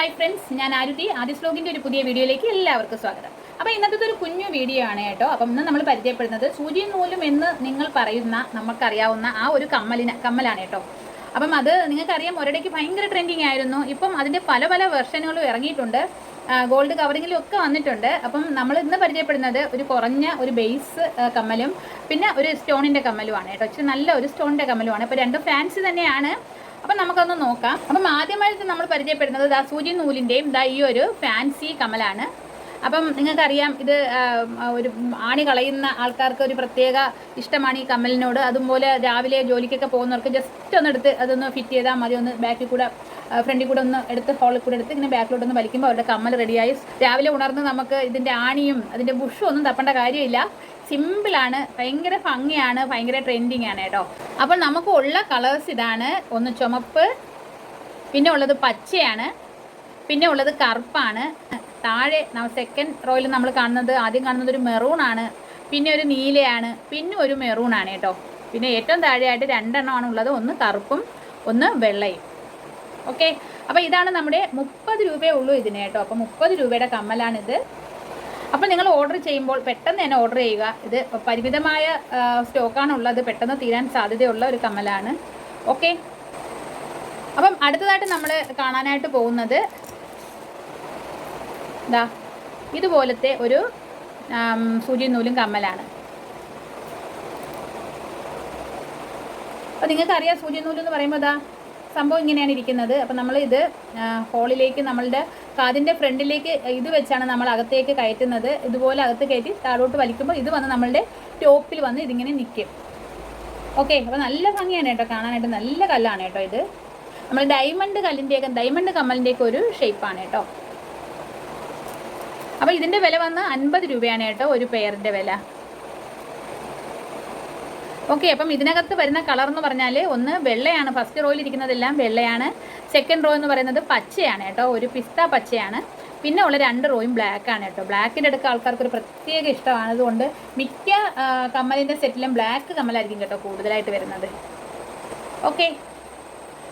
Hi friends ഞാൻ ആരുതി. ആദ്യ സ്ലോഗിന്റെ ഒരു പുതിയ വീഡിയോയിലേക്ക് എല്ലാവർക്കും സ്വാഗതം. അപ്പോൾ ഇന്നത്തെ ഒരു കുഞ്ഞു വീഡിയോ ആണ് കേട്ടോ. അപ്പം ഇന്ന് നമ്മൾ പരിചയപ്പെടുന്നത് സൂചിയും നൂലും എന്ന് നിങ്ങൾ പറയുന്ന നമുക്കറിയാവുന്ന ആ ഒരു കമ്മലിന് കമ്മലാണ് കേട്ടോ. അപ്പം അത് നിങ്ങൾക്കറിയാം ഒരിടയ്ക്ക് ഭയങ്കര ട്രെൻഡിങ് ആയിരുന്നു. ഇപ്പം അതിന്റെ പല പല വെർഷനുകളും ഇറങ്ങിയിട്ടുണ്ട്. ഗോൾഡ് കവറിങ്ങിലും ഒക്കെ വന്നിട്ടുണ്ട്. അപ്പം നമ്മൾ ഇന്ന് പരിചയപ്പെടുന്നത് ഒരു കുറഞ്ഞ ഒരു ബേസ് കമ്മലും പിന്നെ ഒരു സ്റ്റോണിന്റെ കമ്മലുമാണ് കേട്ടോ. ഇച്ചിരി നല്ല ഒരു സ്റ്റോണിന്റെ കമ്മലുമാണ്. അപ്പോൾ രണ്ടും ഫാൻസി തന്നെയാണ്. അപ്പം നമുക്കൊന്ന് നോക്കാം. അപ്പം ആദ്യമായിട്ട് നമ്മൾ പരിചയപ്പെടുന്നത് ദാ സൂചി നൂലിന്റെയും ദാ ഈ ഒരു ഫാൻസി കമലാണ്. അപ്പം നിങ്ങൾക്കറിയാം ഇത് ഒരു ആണി കളയുന്ന ആൾക്കാർക്ക് ഒരു പ്രത്യേക ഇഷ്ടമാണ് ഈ കമ്മലിനോട് അതുപോലെ രാവിലെ ജോലിക്കൊക്കെ പോകുന്നവർക്ക് ജസ്റ്റ് ഒന്ന് എടുത്ത് അതൊന്ന് ഫിറ്റ് ചെയ്താൽ മതി. ഒന്ന് ബാക്കിൽ കൂടെ ഫ്രണ്ടിൽ കൂടെ ഒന്ന് എടുത്ത് ഹോളിൽ കൂടെ എടുത്ത് ഇങ്ങനെ ബാക്കിലോട്ട് ഒന്ന് വലിക്കുമ്പോൾ അവരുടെ കമ്മൽ റെഡിയായി രാവിലെ ഉണർന്ന് നമുക്ക് ഇതിന്റെ ആണിയും അതിന്റെ ബുഷും ഒന്നും തപ്പേണ്ട കാര്യമില്ല. സിമ്പിളാണ് ഭയങ്കര ഭംഗിയാണ് ഭയങ്കര ട്രെൻഡിങ് ആണ് കേട്ടോ. അപ്പോൾ നമുക്ക് ഉള്ള കളേഴ്സ് ഇതാണ്. ഒന്ന് ചുമപ്പ് പിന്നെ ഉള്ളത് പച്ചയാണ് പിന്നെ ഉള്ളത് കറുപ്പാണ്. താഴെ സെക്കൻഡ് റോയിൽ നമ്മൾ കാണുന്നത് ആദ്യം കാണുന്നത് ഒരു മെറൂൺ ആണ് പിന്നെ ഒരു നീലയാണ് പിന്നെ ഒരു മെറൂൺ ആണ് കേട്ടോ. പിന്നെ ഏറ്റവും താഴെയായിട്ട് രണ്ടെണ്ണമാണ് ഉള്ളത് ഒന്ന് കറുപ്പും ഒന്ന് വെള്ളയും. ഓക്കെ അപ്പോൾ ഇതാണ് നമ്മുടെ മുപ്പത് രൂപയേ ഉള്ളൂ ഇതിന് കേട്ടോ. അപ്പോൾ മുപ്പത് രൂപയുടെ കമ്മലാണിത്. അപ്പോൾ നിങ്ങൾ ഓർഡർ ചെയ്യുമ്പോൾ പെട്ടെന്ന് തന്നെ ഓർഡർ ചെയ്യുക. ഇത് പരിമിതമായ സ്റ്റോക്കാണ് ഉള്ളത് പെട്ടെന്ന് തീരാൻ സാധ്യതയുള്ള ഒരു കമ്മലാണ്. ഓക്കെ അപ്പം അടുത്തതായിട്ട് നമ്മൾ കാണാനായിട്ട് പോകുന്നത് ഇതാ ഇതുപോലത്തെ ഒരു സൂചി നൂലും കമ്മലാണ്. അപ്പോൾ നിങ്ങൾക്കറിയാം സൂചി നൂലെന്ന് പറയുമ്പോൾ ഇതാ സംഭവം ഇങ്ങനെയാണ് ഇരിക്കുന്നത്. അപ്പം നമ്മൾ ഇത് ഹോളിലേക്ക് നമ്മളുടെ കാതിന്റെ ഫ്രണ്ടിലേക്ക് ഇത് വെച്ചാണ് നമ്മൾ അകത്തേക്ക് കയറ്റുന്നത്. ഇതുപോലെ അകത്ത് കയറ്റി താഴോട്ട് വലിക്കുമ്പോൾ ഇത് വന്ന് നമ്മളുടെ ടോപ്പിൽ വന്ന് ഇതിങ്ങനെ നിൽക്കും ഓക്കെ അപ്പോൾ നല്ല ഭംഗിയാണ് കേട്ടോ കാണാനായിട്ട്. നല്ല കല്ലാണ് കേട്ടോ ഇത്. നമ്മൾ ഡയമണ്ട് കല്ലിന്റെയൊക്കെ ഡയമണ്ട് കമ്മലിന്റെയൊക്കെ ഒരു ഷേപ്പാണ് കേട്ടോ. അപ്പോൾ ഇതിന്റെ വില വന്ന് അൻപത് രൂപയാണ് കേട്ടോ ഒരു പെയറിന്റെ വില. ഓക്കെ അപ്പം ഇതിനകത്ത് വരുന്ന കളർ എന്ന് പറഞ്ഞാൽ ഒന്ന് വെള്ളയാണ്. ഫസ്റ്റ് റോയിൽ ഇരിക്കുന്നതെല്ലാം വെള്ളയാണ്. സെക്കൻഡ് റോ എന്ന് പറയുന്നത് പച്ചയാണ് കേട്ടോ. ഒരു പിസ്ത പച്ചയാണ്. പിന്നെ ഉള്ള രണ്ട് റോയും ബ്ലാക്ക് ആണ് കേട്ടോ. ബ്ലാക്കിന്റെ അടുക്ക ആൾക്കാർക്ക് ഒരു പ്രത്യേക ഇഷ്ടമാണ്. അതുകൊണ്ട് മിക്ക കമ്മലിന്റെ സെറ്റിലും ബ്ലാക്ക് കമ്മലായിരിക്കും കേട്ടോ കൂടുതലായിട്ട് വരുന്നത്. ഓക്കെ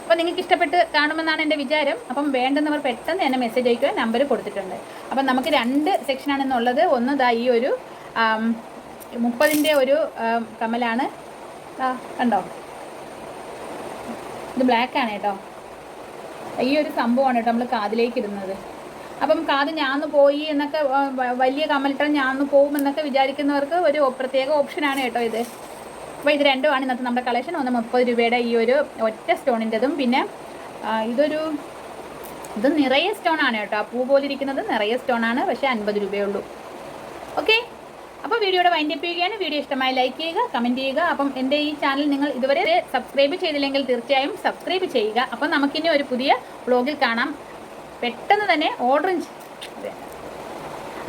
അപ്പോൾ നിങ്ങൾക്ക് ഇഷ്ടപ്പെട്ട് കാണുമെന്നാണ് എന്റെ വിചാരം. അപ്പം വേണ്ടുന്നവർ പെട്ടെന്ന് എന്നെ മെസ്സേജ് അയക്കുക. നമ്പർ കൊടുത്തിട്ടുണ്ട്. അപ്പം നമുക്ക് രണ്ട് സെക്ഷനാണെന്നുള്ളത് ഒന്ന് ദാ ഈ ഒരു മുപ്പതിന്റെ ഒരു കമലാണ് ആ കണ്ടോ? ഇത് ബ്ലാക്ക് ആണ് കേട്ടോ. ഈ ഒരു സംഭവമാണ് കേട്ടോ നമ്മൾ കാതിലേക്ക് ഇടുന്നത്. അപ്പം കാത് ഞാന്ന് പോയി എന്നൊക്കെ വലിയ കമ്മലിട്ടാൽ ഞാന്ന് പോകും എന്നൊക്കെ വിചാരിക്കുന്നവർക്ക് ഒരു പ്രത്യേക ഓപ്ഷനാണ് കേട്ടോ ഇത്. അപ്പോൾ ഇത് രണ്ടുമാണ് ഇന്നത്തെ നമ്മുടെ കളക്ഷൻ ഒന്ന് മുപ്പത് രൂപയുടെ ഈ ഒരു ഒറ്റ സ്റ്റോണിന്റെതും. പിന്നെ ഇതൊരു ഇത് നിറയെ സ്റ്റോൺ ആണ് കേട്ടോ. ആ പൂ പോലിരിക്കുന്നത് നിറയെ സ്റ്റോൺ ആണ്. പക്ഷേ അൻപത് രൂപയേ ഉള്ളൂ. ഓക്കെ? അപ്പോൾ വീഡിയോയുടെ വൈൻഡ് അപ്പ് ചെയ്യുകയാണ്. വീഡിയോ ഇഷ്ടമായി ലൈക്ക് ചെയ്യുക കമന്റ് ചെയ്യുക. അപ്പം എന്റെ ഈ ചാനൽ നിങ്ങൾ ഇതുവരെ സബ്സ്ക്രൈബ് ചെയ്തില്ലെങ്കിൽ തീർച്ചയായും സബ്സ്ക്രൈബ് ചെയ്യുക. അപ്പം നമുക്കിനി ഒരു പുതിയ വ്ളോഗിൽ കാണാം. പെട്ടെന്ന് തന്നെ ഓർഡറും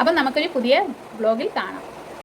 അപ്പം നമുക്കൊരു പുതിയ വ്ളോഗിൽ കാണാം.